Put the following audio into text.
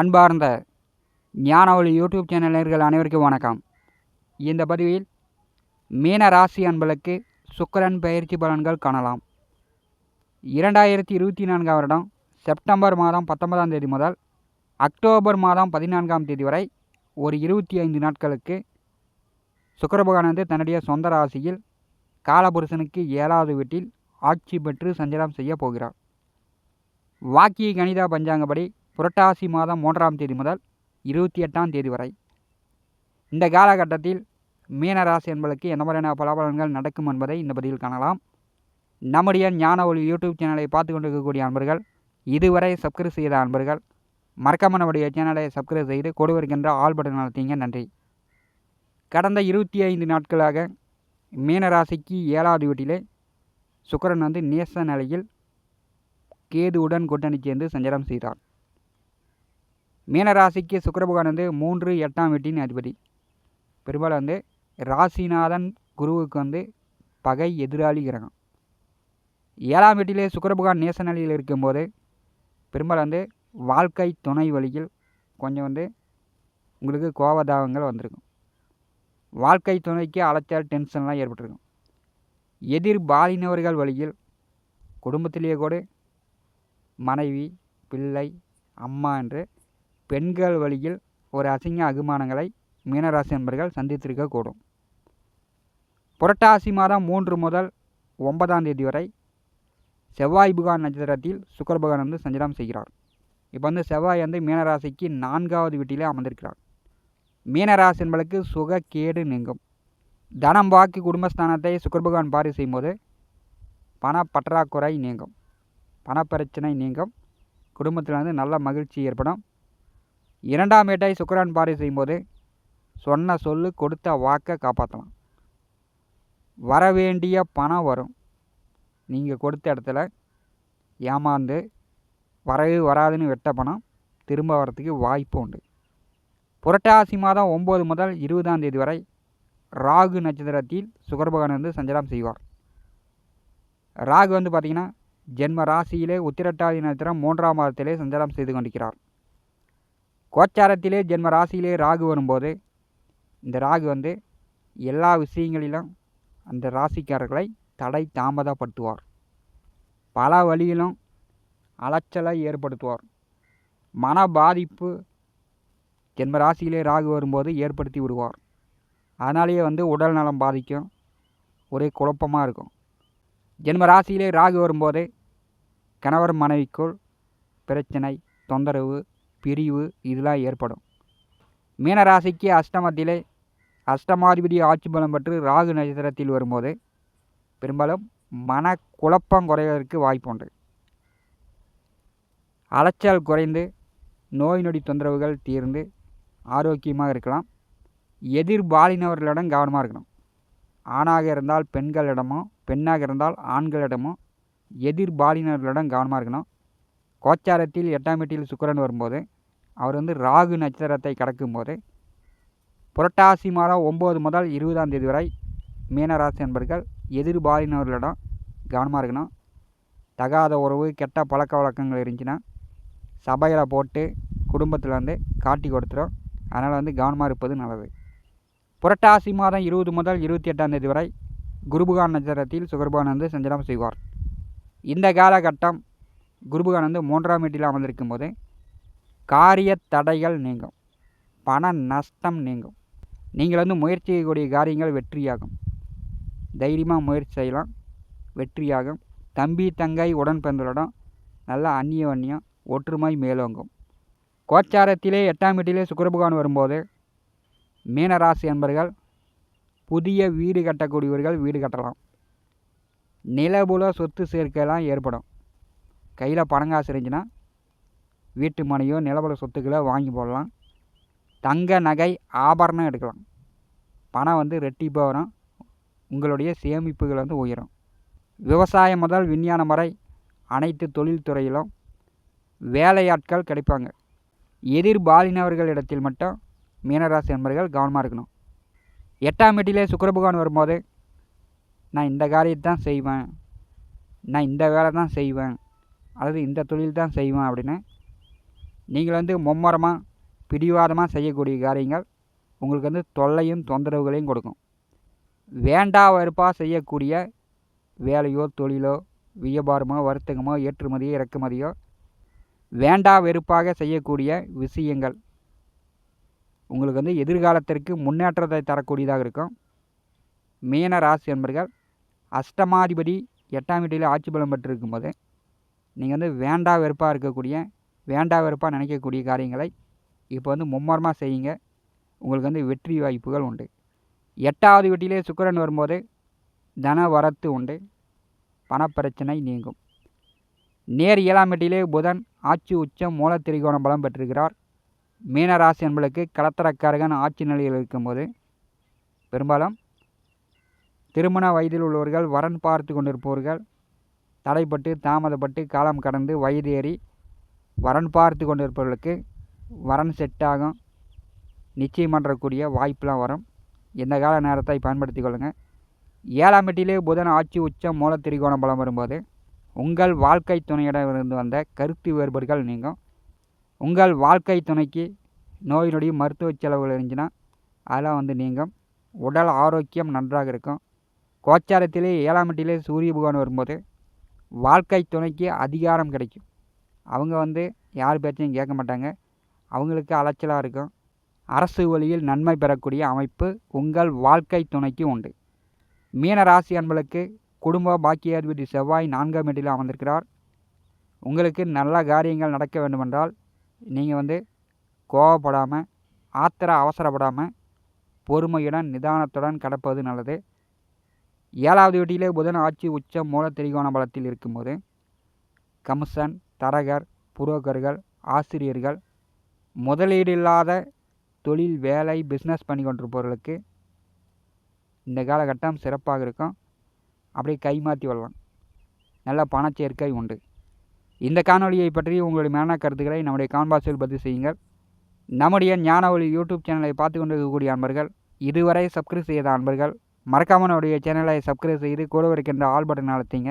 அன்பார்ந்த ஞானவழி யூடியூப் சேனலர்கள் அனைவருக்கும் வணக்கம். இந்த பதிவில் மீன ராசி அன்பளுக்கு சுக்கரன் பயிற்சி பலன்கள் காணலாம். இரண்டாயிரத்தி இருபத்தி நான்காம் வருடம் செப்டம்பர் மாதம் பத்தொன்பதாம் தேதி முதல் அக்டோபர் மாதம் பதினான்காம் தேதி வரை ஒரு இருபத்தி ஐந்து நாட்களுக்கு சுக்கிர தன்னுடைய சொந்த ராசியில் காலபுருஷனுக்கு ஏழாவது வீட்டில் ஆட்சி பெற்று சஞ்சலம் செய்ய போகிறார். வாக்கிய கணிதா பஞ்சாங்கப்படி புரட்டாசி மாதம் மூன்றாம் தேதி முதல் இருபத்தி எட்டாம் தேதி வரை. இந்த காலகட்டத்தில் மீனராசி என்பதற்கு எந்த மாதிரியான பலாபலன்கள் நடக்கும் என்பதை இந்த பதிவில் காணலாம். நம்முடைய ஞான ஒளி யூடியூப் சேனலை பார்த்து கொண்டிருக்கக்கூடிய அன்பர்கள் இதுவரை சப்ஸ்கிரைப் செய்த அன்பர்கள் மறக்காம நம்முடைய சேனலை சப்ஸ்கிரைப் செய்து கொடு வருகின்ற ஆல் பட்டன் நன்றி. கடந்த இருபத்தி ஐந்து நாட்களாக மீனராசிக்கு ஏழாவது வீட்டிலே சுக்கரன் வந்து நேச நிலையில் கேதுவுடன் கூட்டணி சேர்ந்து சஞ்சாரம் செய்தார். மீனராசிக்கு சுக்கிர பகவான் வந்து மூன்று எட்டாம் வீட்டின் அதிபதி. பெரும்பாலும் வந்து ராசிநாதன் குருவுக்கு வந்து பகை எதிராளி கிரகம். ஏழாம் வீட்டிலே சுக்கிர பகவான் நேச நிலையில் இருக்கும்போது பெரும்பாலும் வந்து வாழ்க்கை துணை வழியில் கொஞ்சம் வந்து உங்களுக்கு கோபதாபங்கள் வந்திருக்கும். வாழ்க்கை துணைக்கு அலைச்சல் டென்ஷன்லாம் ஏற்பட்டிருக்கும். எதிர் பாலினவர்கள் வழியில் குடும்பத்திலேயே கூட மனைவி பிள்ளை அம்மா என்று பெண்கள் வழியில் ஒரு அசிங்க அகுமானங்களை மீனராசி என்பர்கள் சந்தித்திருக்கக்கூடும். புரட்டாசி மாதம் மூன்று முதல் ஒன்பதாம் தேதி வரை செவ்வாய் புகான் நட்சத்திரத்தில் சுக்கர பகவான் வந்து சஞ்சாரம் செய்கிறார். இப்போ வந்து செவ்வாய் வந்து மீனராசிக்கு நான்காவது வீட்டிலே அமர்ந்திருக்கிறார். மீனராசி என்பளுக்கு சுக கேடு நீங்கும். தனம் வாக்கு குடும்பஸ்தானத்தை சுக்கர பகவான் பாரி செய்யும்போது பண பற்றாக்குறை நீங்கும். பணப்பிரச்சனை நீங்கும். குடும்பத்தில் வந்து நல்ல மகிழ்ச்சி ஏற்படும். இரண்டாம் ஏட்டாய் சுக்கரான் பாரி செய்யும்போது சொன்ன சொல்லு கொடுத்த வாக்கை காப்பாற்றலாம் வரவேண்டிய பணம் வரும். நீங்கள் கொடுத்த இடத்துல ஏமாந்து வரவே வராதுன்னு வெட்ட பணம் திரும்ப வரத்துக்கு வாய்ப்பு உண்டு. புரட்டாசி மாதம் ஒம்பது முதல் இருபதாம் தேதி வரை ராகு நட்சத்திரத்தில் சுகர் பகவான் வந்து சஞ்சாரம் செய்வார். ராகு வந்து பார்த்திங்கன்னா ஜென்ம ராசியிலே உத்திரட்டாதி நட்சத்திரம் மூன்றாம் மாதத்திலே சஞ்சாரம் செய்து கொண்டிருக்கிறார். கோச்சாரத்திலே ஜென்ம ராசியிலே ராகு வரும்போது இந்த ராகு வந்து எல்லா விஷயங்களிலும் அந்த ராசிக்காரர்களை தடை தாமதப்படுத்துவார். பல வழியிலும் அலைச்சலை ஏற்படுத்துவார். மன பாதிப்பு ஜென்ம ராசியிலே ராகு வரும்போது ஏற்படுத்தி விடுவார். அதனாலேயே வந்து உடல் நலம் பாதிக்கும். ஒரே குழப்பமாக இருக்கும். ஜென்ம ராசியிலே ராகு வரும்போது கணவர் மனைவிக்குள் பிரச்சனை தொந்தரவு பிரிவு இதெல்லாம் ஏற்படும். மீனராசிக்கு அஷ்டமத்திலே அஷ்டமாதிபதி ஆட்சி பலம் பெற்று ராகு நட்சத்திரத்தில் வரும்போது பெரும்பாலும் மன குழப்பம் குறைவதற்கு வாய்ப்பு உண்டு. அலைச்சல் குறைந்து நோய் நொடி தொந்தரவுகள் தீர்ந்து ஆரோக்கியமாக இருக்கலாம். எதிர்பாலினவர்களிடம் கவனமாக இருக்கணும். ஆணாக இருந்தால் பெண்களிடமோ பெண்ணாக இருந்தால் ஆண்களிடமோ எதிர்பாலினர்களிடம் கவனமாக இருக்கணும். கோச்சாரத்தில் எட்டாம் வீட்டில் சுக்கரன் வரும்போது அவர் வந்து ராகு நட்சத்திரத்தை கடக்கும்போது புரட்டாசி மாதம் ஒம்பது முதல் இருபதாம் தேதி வரை மீனராசி நண்பர்கள் எதிர்பாலினவர்களிடம் கவனமாக இருக்கணும். தகாத உறவு கெட்ட பழக்க வழக்கங்கள் இருந்துச்சுன்னா சபையில் போட்டு குடும்பத்தில் வந்து காட்டி கொடுத்துரும். அதனால் வந்து கவனமாக இருப்பது நல்லது. புரட்டாசி மாதம் இருபது முதல் இருபத்தி எட்டாம் தேதி வரை குருபுகான் நட்சத்திரத்தில் சுகர்பான் வந்து சஞ்சலம் செய்வார். இந்த காலகட்டம் குருபகான் வந்து மூன்றாம் வீட்டில் அமர்ந்திருக்கும் போது காரிய தடைகள் நீங்கும். பண நஷ்டம் நீங்கும். நீங்கள் வந்து முயற்சி செய்யக்கூடிய காரியங்கள் வெற்றியாகும். தைரியமாக முயற்சி செய்யலாம். வெற்றியாகும். தம்பி தங்கை உடன் பிறந்தவரிடம் நல்ல அந்நிய வன்னியம் ஒற்றுமை மேலோங்கும். கோச்சாரத்திலே எட்டாம் வீட்டிலே சுக்கரபகவான் வரும்போது மீனராசி என்பர்கள் புதிய வீடு கட்டக்கூடியவர்கள் வீடு கட்டலாம். நிலபுல சொத்து சேர்க்கையெல்லாம் ஏற்படும். கையில் பணங்காசு இருந்துச்சுன்னா வீட்டு மனையோ நிலபுல சொத்துக்களை வாங்கி போடலாம். தங்க நகை ஆபரணம் எடுக்கலாம். பணம் வந்து ரெட்டிப்பாக வரும். உங்களுடைய சேமிப்புகள் வந்து உயரும். விவசாயம் முதல் விஞ்ஞானம் வரை அனைத்து தொழில்துறையிலும் வேலையாட்கள் கிடைப்பாங்க. எதிர்பாலினவர்களிடத்தில் மட்டும் மீனராசி என்பர்கள் கவனமாக இருக்கணும். எட்டாம் வீட்டிலே சுக்கரபகவான் வரும்போது நான் இந்த காரியத்தை தான் செய்வேன். நான் இந்த வேலை தான் செய்வேன். அல்லது இந்த தொழில் தான் செய்வேன் அப்படின்னு நீங்கள் வந்து மும்முரமாக பிடிவாதமாக செய்யக்கூடிய காரியங்கள் உங்களுக்கு வந்து தொல்லையும் தொந்தரவுகளையும் கொடுக்கும். வேண்டா வெறுப்பாக செய்யக்கூடிய வேலையோ தொழிலோ வியாபாரமோ வர்த்தகமோ ஏற்றுமதியோ இறக்குமதியோ வேண்டா வெறுப்பாக செய்யக்கூடிய விஷயங்கள் உங்களுக்கு வந்து எதிர்காலத்திற்கு முன்னேற்றத்தை தரக்கூடியதாக இருக்கும். மீன ராசி என்பர்கள் அஷ்டமாதிபதி எட்டாம் வீட்டில் ஆட்சி பலம் பெற்றிருக்கும் போது நீங்கள் வந்து வேண்டா வெறுப்பாக இருக்கக்கூடிய வேண்டா வெறுப்பாக நினைக்கக்கூடிய காரியங்களை இப்போ வந்து மும்மரமாக செய்யுங்க. உங்களுக்கு வந்து வெற்றி வாய்ப்புகள் உண்டு. எட்டாவது வீட்டிலே சுக்கிரன் வரும்போது தன வரத்து உண்டு. பணப்பிரச்சனை நீங்கும். நேர் ஏழாம் வீட்டிலே புதன் ஆட்சி உச்சம் மூலத்திரிகோணம் பலம் பெற்றிருக்கிறார். மீனராசி என்பளுக்கு கலத்தரக்காரகன் ஆட்சி நிலையில் இருக்கும்போது பெரும்பாலும் திருமண வயதில் உள்ளவர்கள் வரன் பார்த்து கொண்டிருப்பவர்கள். தடைப்பட்டு தாமதப்பட்டு காலம் கடந்து வயது ஏறி வரன் பார்த்து கொண்டிருப்பவர்களுக்கு வரன் செட் ஆகும். நிச்சயம் பண்ணுறக்கூடிய வாய்ப்பெலாம் வரும். இந்த கால நேரத்தை பயன்படுத்தி கொள்ளுங்கள் ஏழாம் எட்டிலே புதன் ஆட்சி உச்சம் மூல திரிகோணம் பலம் வரும்போது உங்கள் வாழ்க்கை துணையிடமிருந்து வந்த கருத்து வேறுபாடுகள் நீங்கும். உங்கள் வாழ்க்கை துணைக்கு நோய் நொடி மருத்துவ செலவுகள் இருந்துச்சுன்னா அதெல்லாம் வந்து நீங்கும். உடல் ஆரோக்கியம் நன்றாக இருக்கும். கோச்சாரத்திலே ஏழாம் எட்டிலே சூரிய பகவான் வரும்போது வாழ்க்கை துணைக்கு அதிகாரம் கிடைக்கும். அவங்க வந்து யார் பேச்சையும் கேட்க மாட்டாங்க. அவங்களுக்கு அலைச்சலாக இருக்கும். அரசு வழியில் நன்மை பெறக்கூடிய அமைப்பு உங்கள் வாழ்க்கை துணைக்கு உண்டு. மீன ராசி அன்பளுக்கு குடும்ப பாக்கியாதிபதி செவ்வாய் நான்காம் இடத்தில் அமர்ந்திருக்கிறார். உங்களுக்கு நல்ல காரியங்கள் நடக்க வேண்டுமென்றால் நீங்கள் வந்து கோவப்படாமல் ஆத்திர அவசரப்படாமல் பொறுமையுடன் நிதானத்துடன் கடப்பது நல்லது. ஏழாவது வீட்டிலே புதன் ஆட்சி உச்சம் மூல திரிகோண பலத்தில் இருக்கும்போது கமிஷன் தரகர் புரோக்கர்கள் ஆசிரியர்கள் முதலீடு இல்லாத தொழில் வேலை பிஸ்னஸ் பண்ணி கொண்டிருப்பவர்களுக்கு இந்த காலகட்டம் சிறப்பாக இருக்கும். அப்படியே கைமாற்றி வரலாம் நல்ல பணச்சேர்க்கை உண்டு. இந்த காணொலியை பற்றி உங்களுடைய மேன கருத்துக்களை நம்முடைய கான்பாஸில் பதிவு செய்யுங்கள். நம்முடைய ஞான ஒளி யூடியூப் சேனலை பார்த்து கொண்டிருக்கக்கூடிய அன்பர்கள் இதுவரை சப்ஸ்கிரைப் செய்த அன்பர்கள் மறக்காமல் நம்முடைய சேனலை சப்ஸ்கிரைப் செய்து கூட இருக்கின்ற ஆல் பட்டன் அழுத்திங்க.